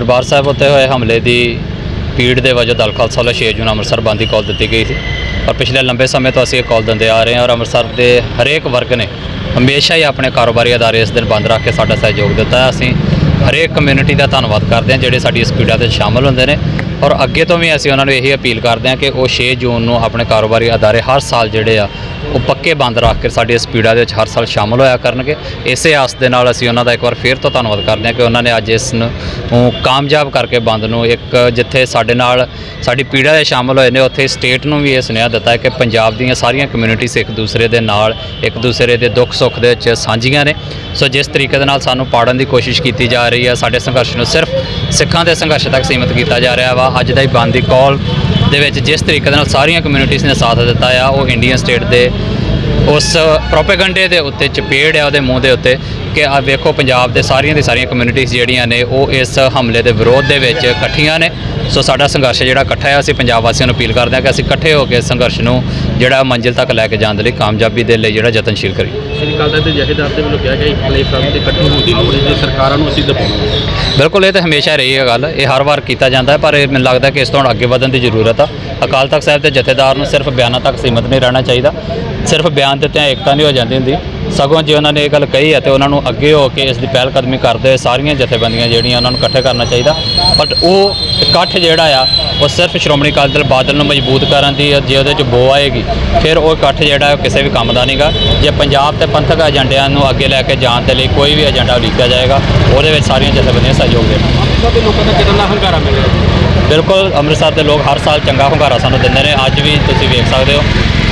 ਦਰਬਾਰ ਸਾਹਿਬ ਉੱਤੇ ਹੋਏ ਹਮਲੇ ਦੀ ਪੀੜ ਦੇ ਵਜੋਂ ਦਲ ਖਾਲਸਾ ਵੱਲੋਂ 6 ਜੂਨ ਅੰਮ੍ਰਿਤਸਰ ਬੰਦ ਦੀ ਕਾਲ ਦਿੱਤੀ ਗਈ ਸੀ। ਔਰ ਪਿਛਲੇ ਲੰਬੇ ਸਮੇਂ ਤੋਂ ਅਸੀਂ ਇਹ ਕਾਲ ਦਿੰਦੇ ਆ ਰਹੇ ਹਾਂ ਔਰ ਅੰਮ੍ਰਿਤਸਰ ਦੇ ਹਰੇਕ ਵਰਗ ਨੇ ਹਮੇਸ਼ਾ ਹੀ ਆਪਣੇ ਕਾਰੋਬਾਰੀ ਅਦਾਰੇ ਇਸ ਦਿਨ ਬੰਦ ਰੱਖ ਕੇ ਸਾਡਾ ਸਹਿਯੋਗ ਦਿੱਤਾ ਅਸੀਂ ਹਰੇਕ ਕਮਿਊਨਿਟੀ ਦਾ ਧੰਨਵਾਦ ਕਰਦੇ ਹਾਂ ਜਿਹੜੇ ਸਾਡੀ ਇਸ ਪੀੜਾ ਤੇ ਸ਼ਾਮਲ ਹੁੰਦੇ ਨੇ ਔਰ ਅੱਗੇ ਤੋਂ ਵੀ ਅਸੀਂ ਉਹਨਾਂ ਨੂੰ ਇਹੀ ਅਪੀਲ ਕਰਦੇ ਹਾਂ ਕਿ ਉਹ 6 ਜੂਨ ਨੂੰ ਆਪਣੇ ਕਾਰੋਬਾਰੀ ਅਦਾਰੇ ਹਰ ਸਾਲ ਜਿਹੜੇ ਆ ਉਹ ਪੱਕੇ ਬੰਦ ਰੱਖ ਕੇ ਸਾਡੀ ਇਸ ਪੀੜਾ ਦੇ ਵਿੱਚ ਹਰ ਸਾਲ ਸ਼ਾਮਲ ਹੋਇਆ ਕਰਨਗੇ। ਇਸੇ ਆਸ ਦੇ ਨਾਲ ਅਸੀਂ ਉਹਨਾਂ ਦਾ ਇੱਕ ਵਾਰ ਫੇਰ ਤੋਂ ਧੰਨਵਾਦ ਕਰਦੇ ਹਾਂ ਕਿ ਉਹਨਾਂ ਨੇ ਅੱਜ ਇਸ ਨੂੰ ਨੂੰ ਕਾਮਯਾਬ ਕਰਕੇ ਬੰਦ ਨੂੰ ਇੱਕ ਜਿੱਥੇ ਸਾਡੇ ਨਾਲ ਸਾਡੀ ਪੀੜਾ ਦੇ ਸ਼ਾਮਲ ਹੋਏ ਨੇ, ਉੱਥੇ ਸਟੇਟ ਨੂੰ ਵੀ ਇਹ ਸੁਨੇਹਾ ਦਿੱਤਾ ਹੈ ਕਿ ਪੰਜਾਬ ਦੀਆਂ ਸਾਰੀਆਂ ਕਮਿਊਨਿਟੀਜ਼ ਇੱਕ ਦੂਸਰੇ ਦੇ ਨਾਲ, ਇੱਕ ਦੂਸਰੇ ਦੇ ਦੁੱਖ ਸੁੱਖ ਦੇ ਵਿੱਚ ਸਾਂਝੀਆਂ ਨੇ। ਸੋ ਜਿਸ ਤਰੀਕੇ ਦੇ ਨਾਲ ਸਾਨੂੰ ਪਾੜਨ ਦੀ ਕੋਸ਼ਿਸ਼ ਕੀਤੀ ਜਾ ਰਹੀ ਹੈ, ਸਾਡੇ ਸੰਘਰਸ਼ ਨੂੰ ਸਿਰਫ ਸਿੱਖਾਂ ਦੇ ਸੰਘਰਸ਼ ਤੱਕ ਸੀਮਿਤ ਕੀਤਾ ਜਾ ਰਿਹਾ ਵਾ। ਅੱਜ ਦਾ ਹੀ ਬੰਦ ਦੀ ਕਾਲ ਦੇ ਵਿੱਚ ਜਿਸ ਤਰੀਕੇ ਦੇ ਨਾਲ ਸਾਰੀਆਂ ਕਮਿਊਨਿਟੀਜ਼ ਨੇ ਸਾਥ ਦਿੱਤਾ ਆ, ਉਹ ਇੰਡੀਅਨ ਸਟੇਟ ਦੇ ਉਸ ਪ੍ਰੋਪੇਗੈਂਡੇ ਦੇ ਉੱਤੇ ਚਪੇੜ ਆ ਉਹਦੇ ਮੂੰਹ ਦੇ ਉੱਤੇ ਕਿ ਆ ਵੇਖੋ ਪੰਜਾਬ ਦੇ ਸਾਰੀਆਂ ਦੀ ਸਾਰੀਆਂ ਕਮਿਊਨਿਟੀਜ਼ ਜਿਹੜੀਆਂ ਨੇ ਉਹ ਇਸ ਹਮਲੇ ਦੇ ਵਿਰੋਧ ਦੇ ਵਿੱਚ ਇਕੱਠੀਆਂ ਨੇ। ਸੋ ਸਾਡਾ ਸੰਘਰਸ਼ ਜਿਹੜਾ ਇਕੱਠਾ ਹੈ ਅਸੀਂ ਪੰਜਾਬ ਵਾਸੀਆਂ ਨੂੰ ਅਪੀਲ ਕਰਦੇ ਹਾਂ ਕਿ ਅਸੀਂ ਇਕੱਠੇ ਹੋ ਕੇ ਸੰਘਰਸ਼ ਨੂੰ ਜਿਹੜਾ ਮੰਜ਼ਿਲ ਤੱਕ ਲੈ ਕੇ ਜਾਣ ਦੇ ਲਈ ਕਾਮਯਾਬੀ ਦੇ ਲਈ ਜਿਹੜਾ ਯਤਨਸ਼ੀਲ ਕਰੀਏ। ਸ੍ਰੀ ਅਕਾਲ ਤਖਤ ਦੇ ਜਥੇਦਾਰ ਦੇ ਵੱਲੋਂ ਕਿਹਾ ਗਿਆ ਇਕੱਲੇ ਫਰਮ ਤੇ ਇਕੱਠੇ ਹੋਣ ਦੀ ਲੋੜ ਹੈ ਜੇ ਸਰਕਾਰਾਂ ਨੂੰ ਅਸੀਂ ਦਬਾਉਣਾ ਬਿਲਕੁਲ ਇਹ ਤਾਂ ਹਮੇਸ਼ਾ ਰਹੀ ਹੈ ਗੱਲ। ਇਹ ਹਰ ਵਾਰ ਕੀਤਾ ਜਾਂਦਾ ਹੈ ਪਰ ਇਹ ਮੈਨੂੰ ਲੱਗਦਾ ਕਿ ਇਸ ਤੋਂ ਅੱਗੇ ਵਧਣ ਦੀ ਜ਼ਰੂਰਤ ਆ। ਅਕਾਲ ਤਖਤ ਸਾਹਿਬ ਦੇ ਜਥੇਦਾਰ ਨੂੰ ਸਿਰਫ ਬਿਆਨਾਂ ਤੱਕ ਸੀਮਿਤ ਨਹੀਂ ਰਹਿਣਾ ਚਾਹੀਦਾ। ਸਿਰਫ ਬਿਆਨ ਦਿੱਤਿਆਂ ਏਕਤਾ ਨਹੀਂ ਹੋ ਜਾਂਦੀ ਹੁੰਦੀ। ਸਗੋਂ ਜੇ ਉਹਨਾਂ ਨੇ ਇਹ ਗੱਲ ਕਹੀ ਹੈ ਤੇ ਉਹਨਾਂ ਨੂੰ ਅੱਗੇ ਹੋ ਕੇ ਇਸ ਦੀ ਪਹਿਲ ਕਦਮੀ ਕਰਦੇ ਹੋਏ ਸਾਰੀਆਂ ਜਥੇਬੰਦੀਆਂ ਜਿਹੜੀਆਂ ਉਹਨਾਂ ਨੂੰ ਇਕੱਠੇ ਕਰਨਾ ਚਾਹੀਦਾ। ਬਟ ਉਹ ਇਕੱਠ ਜਿਹੜਾ ਆ ਉਹ ਸਿਰਫ ਸ਼੍ਰੋਮਣੀ ਅਕਾਲੀ ਦਲ ਬਾਦਲ ਨੂੰ ਮਜ਼ਬੂਤ ਕਰਨ ਦੀ ਜੇ ਉਹਦੇ ਚ ਬੋ ਆਏਗੀ ਫਿਰ ਉਹ ਇਕੱਠ ਜਿਹੜਾ ਕਿਸੇ ਵੀ ਕੰਮ ਦਾ ਨਹੀਂਗਾ ਜੇ ਪੰਜਾਬ ਤੇ ਪੰਥਕ ਏਜੰਡਿਆਂ ਨੂੰ ਅੱਗੇ ਲੈ ਕੇ ਜਾਣ ਦੇ ਲਈ ਕੋਈ ਵੀ ਏਜੰਡਾ ਉਲੀਕਿਆ ਜਾਏਗਾ ਉਹਦੇ ਵਿੱਚ ਸਾਰੀਆਂ ਜਥੇਬੰਦੀਆਂ ਸਹਿਯੋਗ ਦੇਣ। ਅੰਮ੍ਰਿਤਸਰ ਦੇ ਲੋਕਾਂ ਦਾ ਕਿੰਨਾ ਹੰਗਾਰਾ ਮਿਲ ਰਿਹਾ ਬਿਲਕੁਲ ਅੰਮ੍ਰਿਤਸਰ ਦੇ ਲੋਕ ਹਰ ਸਾਲ ਚੰਗਾ ਹੁੰਗਾਰਾ ਸਾਨੂੰ ਦਿੰਦੇ ਨੇ। ਅੱਜ ਵੀ ਤੁਸੀਂ ਵੇਖ ਸਕਦੇ ਹੋ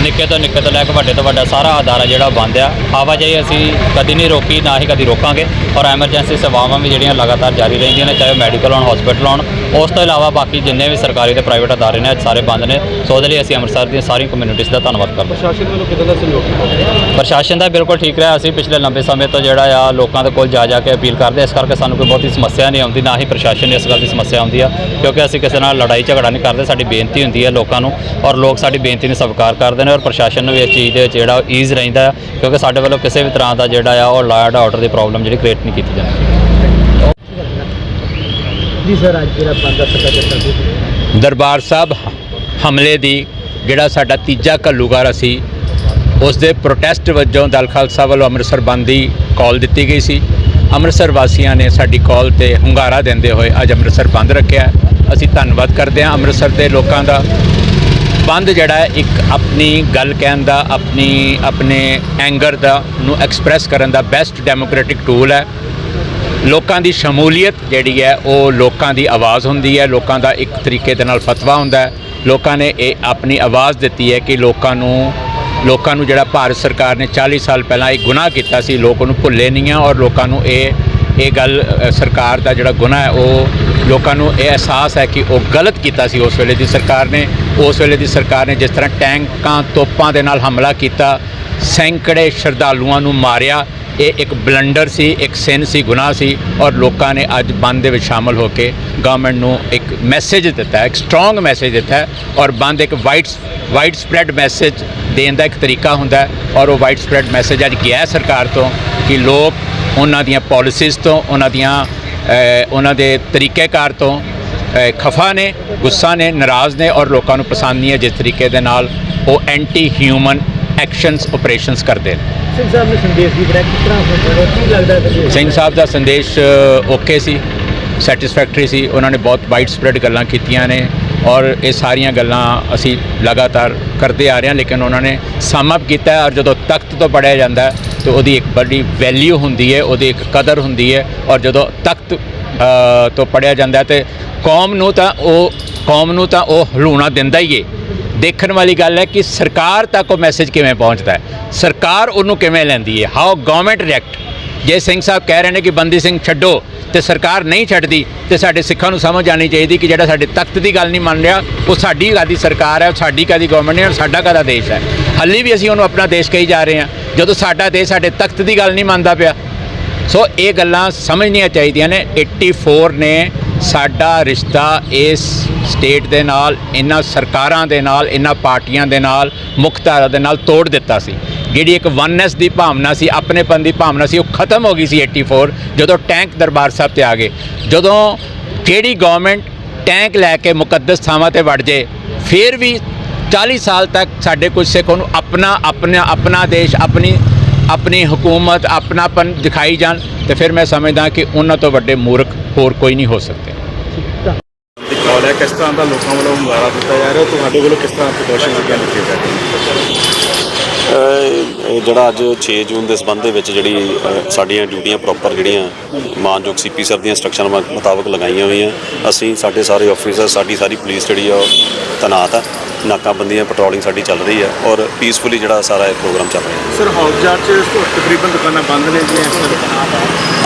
ਨਿੱਕੇ ਤੋਂ ਨਿੱਕੇ ਤੋਂ ਲੈ ਕੇ ਵੱਡੇ ਤੋਂ ਵੱਡਾ ਸਾਰਾ ਅਦਾਰਾ ਜਿਹੜਾ ਬੰਦ ਆ। ਆਵਾਜਾਈ ਅਸੀਂ ਕਦੀ ਨਹੀਂ ਰੋਕੀ ਨਾ ਹੀ ਕਦੀ ਰੋਕਾਂਗੇ ਔਰ ਐਮਰਜੈਂਸੀ ਸੇਵਾਵਾਂ ਵੀ ਜਿਹੜੀਆਂ ਲਗਾਤਾਰ ਜਾਰੀ ਰਹਿੰਦੀਆਂ ਨੇ ਚਾਹੇ ਮੈਡੀਕਲ ਹੋਣ ਹਸਪੀਟਲ ਹੋਣ। ਉਸ ਤੋਂ ਇਲਾਵਾ ਬਾਕੀ ਜਿੰਨੇ ਵੀ ਸਰਕਾਰੀ ਤੇ ਪ੍ਰਾਈਵੇਟ ਅਦਾਰੇ ਨੇ ਅੱਜ ਸਾਰੇ ਬੰਦ ਨੇ। ਸੋ ਉਹਦੇ ਲਈ ਅਸੀਂ ਅੰਮ੍ਰਿਤਸਰ ਦੀਆਂ ਸਾਰੀਆਂ ਕਮਿਊਨਿਟੀਜ਼ ਦਾ ਧੰਨਵਾਦ ਕਰਦੇ ਹਾਂ। ਪ੍ਰਸ਼ਾਸਨ ਵੱਲੋਂ ਕਿਦਾਂ ਦਾ ਸਹਿਯੋਗ ਪ੍ਰਸ਼ਾਸਨ ਦਾ ਬਿਲਕੁਲ ਠੀਕ ਰਿਹਾ। ਅਸੀਂ ਪਿਛਲੇ ਲੰਬੇ ਸਮੇਂ ਤੋਂ ਜਿਹੜਾ ਆ ਲੋਕਾਂ ਦੇ ਕੋਲ ਜਾ ਜਾ ਕੇ ਅਪੀਲ ਕਰਦੇ ਇਸ ਕਰਕੇ ਸਾਨੂੰ ਕੋਈ ਬਹੁਤੀ ਸਮੱਸਿਆ ਨਹੀਂ ਆਉਂਦੀ ਨਾ ਹੀ ਪ੍ਰਸ਼ਾਸਨ ਨੂੰ ਇਸ ਗੱਲ ਦੀ ਸਮੱਸਿਆ ਆਉਂਦੀ ਆ ਕਿਉਂਕਿ ਅਸੀਂ ਕਿਸੇ ਨਾਲ ਲੜਾਈ ਝਗੜਾ ਨਹੀਂ ਕਰਦੇ। ਸਾਡੀ ਬੇਨਤੀ ਹੁੰਦੀ ਹੈ ਲੋਕਾਂ ਨੂੰ ਔਰ ਲੋਕ ਸਾਡੀ ਬੇਨਤੀ ਨੂੰ ਸਵੀਕਾਰ ਕਰਦੇ ਨੇ ਔਰ ਪ੍ਰਸ਼ਾਸਨ ਨੂੰ ਵੀ ਇਸ ਚੀਜ਼ ਦੇ ਵਿੱਚ ਜਿਹੜਾ ਈਜ਼ ਰਹਿੰਦਾ ਕਿਉਂਕਿ ਸਾਡੇ ਵੱਲੋਂ ਕਿਸੇ ਵੀ ਤਰ੍ਹਾਂ ਦਾ ਜਿਹੜਾ ਆ ਉਹ ਲਾਅ ਐਂਡ ਆਰਡਰ ਦੀ ਪ੍ਰੋਬਲਮ ਜਿਹੜੀ ਕ੍ਰੀਏਟ ਨਹੀਂ ਕੀਤੀ ਜਾਂਦੀ। ਜੀ ਸਰ ਅੱਜ ਜਿਹੜਾ ਬੰਦਾ ਸੱਤਾ ਜੱਟਾ ਦਰਬਾਰ ਸਾਹਿਬ ਹਮਲੇ ਦੀ ਜਿਹੜਾ ਸਾਡਾ ਤੀਜਾ ਘੱਲੂਘਾਰਾ ਸੀ ਉਸ ਦੇ ਪ੍ਰੋਟੈਸਟ ਵਜੋਂ ਦਲ ਖਾਲਸਾ ਵੱਲੋਂ ਅੰਮ੍ਰਿਤਸਰ ਬੰਦ ਦੀ ਕਾਲ ਦਿੱਤੀ ਗਈ ਸੀ। ਅੰਮ੍ਰਿਤਸਰ ਵਾਸੀਆਂ ਨੇ ਸਾਡੀ ਕਾਲ ਤੇ ਹੁੰਗਾਰਾ ਦਿੰਦੇ ਹੋਏ ਅੱਜ ਅੰਮ੍ਰਿਤਸਰ ਬੰਦ ਰੱਖਿਆ। ਅਸੀਂ ਧੰਨਵਾਦ ਕਰਦੇ ਹਾਂ ਅੰਮ੍ਰਿਤਸਰ ਦੇ ਲੋਕਾਂ ਦਾ। ਬੰਦ ਜਿਹੜਾ ਇੱਕ ਆਪਣੀ ਗੱਲ ਕਹਿਣ ਦਾ, ਆਪਣੀ, ਆਪਣੇ ਐਂਗਰ ਦਾ, ਨੂੰ ਐਕਸਪ੍ਰੈਸ ਕਰਨ ਦਾ ਬੈਸਟ ਡੈਮੋਕ੍ਰੈਟਿਕ ਟੂਲ ਹੈ। ਲੋਕਾਂ ਦੀ ਸ਼ਮੂਲੀਅਤ ਜਿਹੜੀ ਹੈ, ਉਹ ਲੋਕਾਂ ਦੀ ਆਵਾਜ਼ ਹੁੰਦੀ ਹੈ, ਲੋਕਾਂ ਦਾ ਇੱਕ ਤਰੀਕੇ ਦੇ ਨਾਲ ਫਤਵਾ ਹੁੰਦਾ ਹੈ। ਲੋਕਾਂ ਨੇ ਇਹ ਆਪਣੀ ਆਵਾਜ਼ ਦਿੱਤੀ ਹੈ ਕਿ ਲੋਕਾਂ ਨੂੰ ਲੋਕਾਂ ਨੂੰ ਜਿਹੜਾ ਭਾਰਤ ਸਰਕਾਰ ਨੇ 40 ਸਾਲ ਪਹਿਲਾਂ ਇਹ ਗੁਨਾਹ ਕੀਤਾ ਸੀ, ਲੋਕ ਉਹਨੂੰ ਭੁੱਲੇ ਨਹੀਂ ਆ ਔਰ ਲੋਕਾਂ ਨੂੰ ਇਹ ਇਹ ਗੱਲ ਸਰਕਾਰ ਦਾ ਜਿਹੜਾ ਗੁਨਾਹ ਹੈ, ਉਹ ਲੋਕਾਂ ਨੂੰ ਇਹ ਅਹਿਸਾਸ ਹੈ ਕਿ ਉਹ ਗਲਤ ਕੀਤਾ ਸੀ ਉਸ ਵੇਲੇ ਦੀ ਸਰਕਾਰ ਨੇ। ਉਸ ਵੇਲੇ ਦੀ ਸਰਕਾਰ ਨੇ ਜਿਸ ਤਰ੍ਹਾਂ ਟੈਂਕਾਂ, ਤੋਪਾਂ ਦੇ ਨਾਲ ਹਮਲਾ ਕੀਤਾ, ਸੈਂਕੜੇ ਸ਼ਰਧਾਲੂਆਂ ਨੂੰ ਮਾਰਿਆ, ਇਹ ਇੱਕ ਬਲੰਡਰ ਸੀ, ਇੱਕ ਸਿਨ ਸੀ, ਗੁਨਾਹ ਸੀ ਔਰ ਲੋਕਾਂ ਨੇ ਅੱਜ ਬੰਦ ਦੇ ਵਿੱਚ ਸ਼ਾਮਲ ਹੋ ਕੇ ਗਵਰਨਮੈਂਟ ਨੂੰ ਇੱਕ ਮੈਸੇਜ ਦਿੱਤਾ, ਇੱਕ ਸਟਰੋਂਗ ਮੈਸੇਜ ਦਿੱਤਾ ਔਰ ਬੰਦ ਇੱਕ ਵਾਈਡ ਵਾਈਡ ਸਪਰੈਡ ਮੈਸੇਜ ਦੇਣ ਦਾ ਇੱਕ ਤਰੀਕਾ ਹੁੰਦਾ ਔਰ ਉਹ ਵਾਈਡ ਸਪਰੈਡ ਮੈਸੇਜ ਅੱਜ ਗਿਆ ਸਰਕਾਰ ਤੋਂ ਕਿ ਲੋਕ ਉਹਨਾਂ ਦੀਆਂ ਪਾਲਿਸੀਜ਼ ਤੋਂ ਉਹਨਾਂ ਦੀਆਂ ਉਹਨਾਂ ਦੇ ਤਰੀਕੇਕਾਰ ਤੋਂ ਖਫਾ ਨੇ ਗੁੱਸਾ ਨੇ ਨਾਰਾਜ਼ ਨੇ ਔਰ ਲੋਕਾਂ ਨੂੰ ਪਸੰਦ ਨਹੀਂ ਹੈ ਜਿਸ ਤਰੀਕੇ ਦੇ ਨਾਲ ਉਹ ਐਂਟੀ ਹਿਊਮਨ ਐਕਸ਼ਨਸ ਆਪਰੇਸ਼ਨਸ ਕਰਦੇ ਨੇ। ਸਿੰਘ ਸਾਹਿਬ ਨੇ ਸੰਦੇਸ਼ ਵੀ ਦਿੱਤਾ ਕਿਸ ਤਰ੍ਹਾਂ ਹੋਣਾ ਕੀ ਲੱਗਦਾ ਹੈ ਸੰਦੇਸ਼ ਸਿੰਘ ਸਾਹਿਬ ਦਾ ਸੰਦੇਸ਼ ਓਕੇ ਸੀ ਸੈਟੀਸਫੈਕਟਰੀ ਸੀ ਉਹਨਾਂ ਨੇ ਬਹੁਤ ਵਾਈਡ ਸਪਰੈਡ ਗੱਲਾਂ ਕੀਤੀਆਂ ਨੇ ਔਰ ਇਹ ਸਾਰੀਆਂ ਗੱਲਾਂ ਅਸੀਂ ਲਗਾਤਾਰ ਕਰਦੇ ਆ ਰਹੇ ਹਾਂ ਲੇਕਿਨ ਉਹਨਾਂ ਨੇ ਸਮ ਅਪ ਕੀਤਾ ਔਰ ਜਦੋਂ ਤਖਤ ਤੋਂ ਪੜਿਆ ਜਾਂਦਾ ਤਾਂ ਉਹਦੀ ਇੱਕ ਬੜੀ ਵੈਲਿਊ ਹੁੰਦੀ ਹੈ, ਉਹਦੀ ਇੱਕ ਕਦਰ ਹੁੰਦੀ ਹੈ ਔਰ ਜਦੋਂ ਤਖਤ ਤੋਂ ਪੜਿਆ ਜਾਂਦਾ ਹੈ ਤੇ ਕੌਮ ਨੂੰ ਤਾਂ ਉਹ, ਕੌਮ ਨੂੰ ਤਾਂ ਉਹ ਹਲੂਣਾ ਦਿੰਦਾ ਹੀ ਏ। ਦੇਖਣ ਵਾਲੀ ਗੱਲ ਹੈ ਕਿ ਸਰਕਾਰ ਤੱਕ ਉਹ ਮੈਸੇਜ ਕਿਵੇਂ ਪਹੁੰਚਦਾ ਹੈ? ਸਰਕਾਰ ਉਹਨੂੰ ਕਿਵੇਂ ਲੈਂਦੀ ਹੈ ਹਾਊ ਗਵਰਨਮੈਂਟ ਰਿਐਕਟ ਜੇ ਸਿੰਘ ਸਾਹਿਬ ਕਹਿ ਰਹੇ ਨੇ ਕਿ ਬੰਦੀ ਸਿੰਘ ਛੱਡੋ ਤੇ ਸਰਕਾਰ ਨਹੀਂ ਛੱਡਦੀ, ਤੇ ਸਾਡੇ ਸਿੱਖਾਂ ਨੂੰ ਸਮਝ ਆਣੀ ਚਾਹੀਦੀ ਕਿ ਜਿਹੜਾ ਸਾਡੇ ਤਖਤ ਦੀ ਗੱਲ ਨਹੀਂ ਮੰਨ ਰਿਹਾ, ਉਹ ਸਾਡੀ ਕਾਦੀ ਸਰਕਾਰ ਹੈ ਉਹ ਸਾਡੀ ਕਾਦੀ ਗਵਰਨਮੈਂਟ ਹੈ ਔਰ ਸਾਡਾ ਕਾਦਾ ਦੇਸ਼ ਹੈ? ਹਾਲੇ ਵੀ ਅਸੀਂ ਉਹਨੂੰ ਆਪਣਾ ਦੇਸ਼ ਕਹੀ ਜਾ ਰਹੇ ਹਾਂ। ਜਦੋਂ ਸਾਡਾ ਦੇਸ਼ ਸਾਡੇ ਤਖਤ ਦੀ ਗੱਲ ਨਹੀਂ ਮੰਨਦਾ ਪਿਆ। ਸੋ ਇਹ ਗੱਲਾਂ ਸਮਝਣੀਆਂ ਚਾਹੀਦੀਆਂ ਨੇ। 84 ਨੇ ਸਾਡਾ ਰਿਸ਼ਤਾ ਇਸ ਸਟੇਟ ਦੇ ਨਾਲ, ਇਹਨਾਂ ਸਰਕਾਰਾਂ ਦੇ ਨਾਲ, ਇਹਨਾਂ ਪਾਰਟੀਆਂ ਦੇ ਨਾਲ, ਮੁੱਖ ਧਾਰਾ ਦੇ ਨਾਲ ਤੋੜ ਦਿੱਤਾ ਸੀ। ਜਿਹੜੀ ਇੱਕ ਵਨਨੈਸ ਦੀ ਭਾਵਨਾ ਸੀ, ਆਪਣੇਪਨ ਦੀ ਭਾਵਨਾ ਸੀ, ਉਹ ਖਤਮ ਹੋ ਗਈ ਸੀ 84 ਜਦੋਂ ਟੈਂਕ ਦਰਬਾਰ ਸਾਹਿਬ ਤੇ ਆ ਗਏ। ਜਦੋਂ ਕਿਹੜੀ ਗਵਰਨਮੈਂਟ ਟੈਂਕ ਲੈ ਕੇ ਮੁਕੱਦਸ ਥਾਵਾਂ ਤੇ ਵੜ ਜੇ, ਫਿਰ ਵੀ 40 ਸਾਲ ਤੱਕ ਸਾਡੇ ਕੁਝ ਸਿੱਖ ਨੂੰ ਆਪਣਾ ਆਪਣਾ ਆਪਣਾ ਦੇਸ਼ ਆਪਣੀ ਆਪਣੀ ਹਕੂਮਤ ਆਪਣਾਪਨ ਦਿਖਾਈ ਜਾਣ ਤੇ ਫਿਰ ਮੈਂ ਸਮਝਦਾ ਕਿ ਉਹਨਾਂ ਤੋਂ ਵੱਡੇ ਮੂਰਖ ਹੋਰ ਕੋਈ ਨਹੀਂ ਹੋ ਸਕਦੇ। ਦੀ ਕਾਲ ਹੈ? ਕਿਸ ਤਰ੍ਹਾਂ ਦਾ ਲੋਕਾਂ ਵੱਲੋਂ ਹੁੰਗਾਰਾ ਦਿੱਤਾ ਜਾ ਰਿਹਾ? ਤੁਹਾਡੇ ਵੱਲੋਂ ਕਿਸ ਤਰ੍ਹਾਂ ਪ੍ਰੀਕਾਸ਼ਨ ਲਿੱਤੀਆਂ ਜਾ ਰਹੀਆਂ ਅਹ ਇਹ ਜਿਹੜਾ ਅੱਜ 6 ਜੂਨ ਦੇ ਸੰਬੰਧ ਦੇ ਵਿੱਚ ਜਿਹੜੀ ਸਾਡੀਆਂ ਡਿਊਟੀਆਂ ਪ੍ਰੋਪਰ ਜਿਹੜੀਆਂ ਮਾਨਯੋਗ ਸੀਪੀ ਸਰ ਦੀਆਂ ਇੰਸਟਰਕਸ਼ਨ ਮੁਤਾਬਕ ਲਗਾਈਆਂ ਹੋਈਆਂ ਅਸੀਂ ਸਾਡੇ ਸਾਰੇ ਆਫੀਸਰ ਸਾਡੀ ਸਾਰੀ ਪੁਲਿਸ ਜਿਹੜੀ ਆ ਉਹ ਤੈਨਾਤ ਆ। ਨਾਕਾਬੰਦੀਆਂ ਪੈਟਰੋਲਿੰਗ ਸਾਡੀ ਚੱਲ ਰਹੀ ਹੈ ਔਰ ਪੀਸਫੁਲੀ ਜਿਹੜਾ ਸਾਰਾ ਇਹ ਪ੍ਰੋਗਰਾਮ ਚੱਲ ਰਿਹਾ ਸਰ ਹੌਜਜਾਰ ਚ ਤਕਰੀਬਨ ਦੁਕਾਨਾਂ ਬੰਦ ਨੇ ਜੀ, ਇਸ ਵੇਲੇ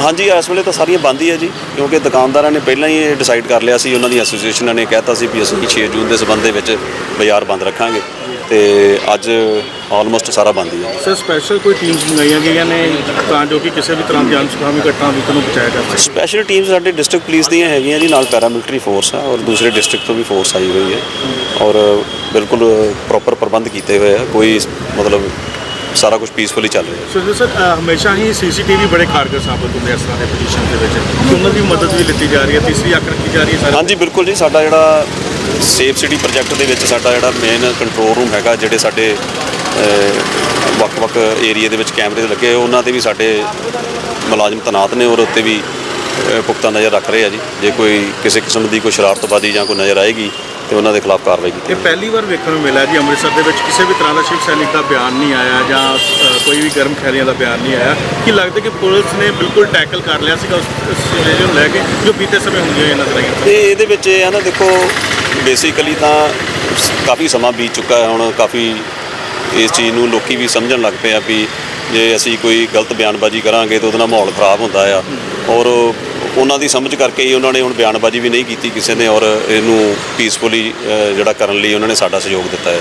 ਹਾਂਜੀ ਇਸ ਵੇਲੇ ਤਾਂ ਸਾਰੀਆਂ ਬੰਦ ਹੀ ਹੈ ਜੀ ਕਿਉਂਕਿ ਦੁਕਾਨਦਾਰਾਂ ਨੇ ਪਹਿਲਾਂ ਹੀ ਇਹ ਡਿਸਾਈਡ ਕਰ ਲਿਆ ਸੀ ਉਹਨਾਂ ਦੀ ਐਸੋਸੀਏਸ਼ਨਾਂ ਨੇ ਕਹਿਤਾ ਸੀ ਵੀ ਅਸੀਂ 6 ਜੂਨ ਦੇ ਸੰਬੰਧ ਦੇ ਵਿੱਚ ਬਾਜ਼ਾਰ ਬੰਦ ਰੱਖਾਂਗੇ ਤੇ ਅੱਜ ਆਲਮੋਸਟ ਸਾਰਾ ਬੰਦ ਹੀ ਹੈ। ਸਰ ਸਪੈਸ਼ਲ ਕੋਈ ਟੀਮਸ ਮੰਗਾਈਆਂ ਗਈਆਂ ਨੇ ਤਾਂ ਜੋ ਕਿ ਕਿਸੇ ਵੀ ਤਰ੍ਹਾਂ ਦੀ ਅਨਸੁਖਾਵੀ ਘਟਨਾ ਵੀ ਨੂੰ ਬਚਾਇਆ ਜਾ ਸਕੇ? ਸਪੈਸ਼ਲ ਟੀਮ ਸਾਡੇ ਡਿਸਟ੍ਰਿਕਟ ਪੁਲਿਸ ਦੀਆਂ ਹੈਗੀਆਂ ਜੀ ਨਾਲ ਪੈਰਾਮਿਲਟਰੀ ਫੋਰਸ ਆ ਔਰ ਦੂਸਰੇ ਡਿਸਟ੍ਰਿਕਟ ਤੋਂ ਵੀ ਫੋਰਸ ਆਈ ਹੋਈ ਹੈ ਔਰ ਬਿਲਕੁਲ ਪ੍ਰੋਪਰ ਪ੍ਰਬੰਧ ਕੀਤੇ ਹੋਏ ਆ ਕੋਈ ਮਤਲਬ ਸਾਰਾ ਕੁਝ ਪੀਸਫੁਲੀ ਚੱਲ ਰਿਹਾ ਸੋ ਜੀ ਸਰ ਹਮੇਸ਼ਾ ਹੀ ਸੀਸੀਟੀਵੀ ਬੜੇ ਕਾਰਗਰ ਸਾਬਤ ਹੁੰਦੇ ਆ ਇਸ ਤਰ੍ਹਾਂ ਦੇ ਪੋਜੀਸ਼ਨ ਦੇ ਵਿੱਚ। ਕਿ ਉਹਨਾਂ ਦੀ ਮਦਦ ਵੀ ਲਿੱਤੀ ਜਾ ਰਹੀ ਹੈ ਤੀਸਰੀ ਅੱਖ ਰੱਖੀ ਜਾ ਰਹੀ ਹੈ ਸਾਰੇ ਹਾਂਜੀ ਬਿਲਕੁਲ ਜੀ ਸਾਡਾ ਜਿਹੜਾ ਸੇਫ ਸਿਟੀ ਪ੍ਰੋਜੈਕਟ ਦੇ ਵਿੱਚ ਸਾਡਾ ਜਿਹੜਾ ਮੇਨ ਕੰਟਰੋਲ ਰੂਮ ਹੈਗਾ ਜਿਹੜੇ ਸਾਡੇ ਅਹ, ਵੱਖ-ਵੱਖ ਏਰੀਆ ਦੇ ਵਿੱਚ ਕੈਮਰੇ ਲੱਗੇ ਹੋਏ, ਉਹਨਾਂ ਤੇ ਵੀ ਸਾਡੇ ਮੁਲਾਜ਼ਮ ਤੈਨਾਤ ਨੇ ਔਰ ਉੱਤੇ ਵੀ ਅਹ, ਪੁਖਤਾ ਨਜ਼ਰ ਰੱਖ ਰਹੇ ਆ ਜੀ। ਜੇ ਕੋਈ ਕਿਸੇ ਕਿਸਮ ਦੀ ਕੋਈ ਸ਼ਰਾਰਤਬਾਜ਼ੀ ਜਾਂ ਕੋਈ ਨਜ਼ਰ ਆਏਗੀ ਤੇ ਉਹਨਾਂ ਦੇ ਖਿਲਾਫ ਕਾਰਵਾਈ ਕੀਤੀ ਇਹ ਪਹਿਲੀ ਵਾਰ ਵੇਖਣ ਨੂੰ ਮਿਲਿਆ ਜੀ ਅੰਮ੍ਰਿਤਸਰ ਦੇ ਵਿੱਚ ਕਿਸੇ ਵੀ ਤਰ੍ਹਾਂ ਦਾ ਸ਼ਿਵ ਸੈਨਿਕ ਦਾ ਬਿਆਨ ਨਹੀਂ ਆਇਆ ਜਾਂ ਅ, ਕੋਈ ਵੀ ਗਰਮ ਖੈਰੀਆਂ ਦਾ ਬਿਆਨ ਨਹੀਂ ਆਇਆ। ਕਿ ਲੱਗਦਾ ਕਿ ਪੁਲਿਸ ਨੇ ਬਿਲਕੁਲ ਟੈਕਲ ਕਰ ਲਿਆ ਸੀਗਾ ਉਸ ਸਿਚੁਏਸ਼ਨ ਨੂੰ ਲੈ ਕੇ ਜੋ ਬੀਤੇ ਸਮੇਂ ਹੁੰਦੀਆਂ ਹੋਈਆਂ ਨਜ਼ਰ ਆਈਆਂ? ਤੇ ਇਹਦੇ ਵਿੱਚ ਇਹ ਆ ਨਾ ਦੇਖੋ ਬੇਸਿਕਲੀ ਤਾਂ ਸ- ਕਾਫੀ ਸਮਾਂ ਬੀਤ ਚੁੱਕਾ ਹੈ ਹੁਣ ਕਾਫੀ ਇਸ ਚੀਜ਼ ਨੂੰ ਲੋਕੀ ਵੀ ਸਮਝਣ ਲੱਗ ਪਏ ਆ ਵੀ ਜੇ ਅਸੀਂ ਕੋਈ ਗਲਤ ਬਿਆਨਬਾਜ਼ੀ ਕਰਾਂਗੇ ਤਾਂ ਉਹਦੇ ਨਾਲ ਮਾਹੌਲ ਖਰਾਬ ਹੁੰਦਾ ਆ। ਔਰ ਉਹਨਾਂ ਦੀ ਸਮਝ ਕਰਕੇ ਹੀ ਉਹਨਾਂ ਨੇ ਹੁਣ ਬਿਆਨਬਾਜ਼ੀ ਵੀ ਨਹੀਂ ਕੀਤੀ ਕਿਸੇ ਨੇ ਔਰ ਇਹਨੂੰ ਪੀਸਫੁਲੀ ਜਿਹੜਾ ਕਰਨ ਲਈ ਉਹਨਾਂ ਨੇ ਸਾਡਾ ਸਹਿਯੋਗ ਦਿੱਤਾ ਹੈ।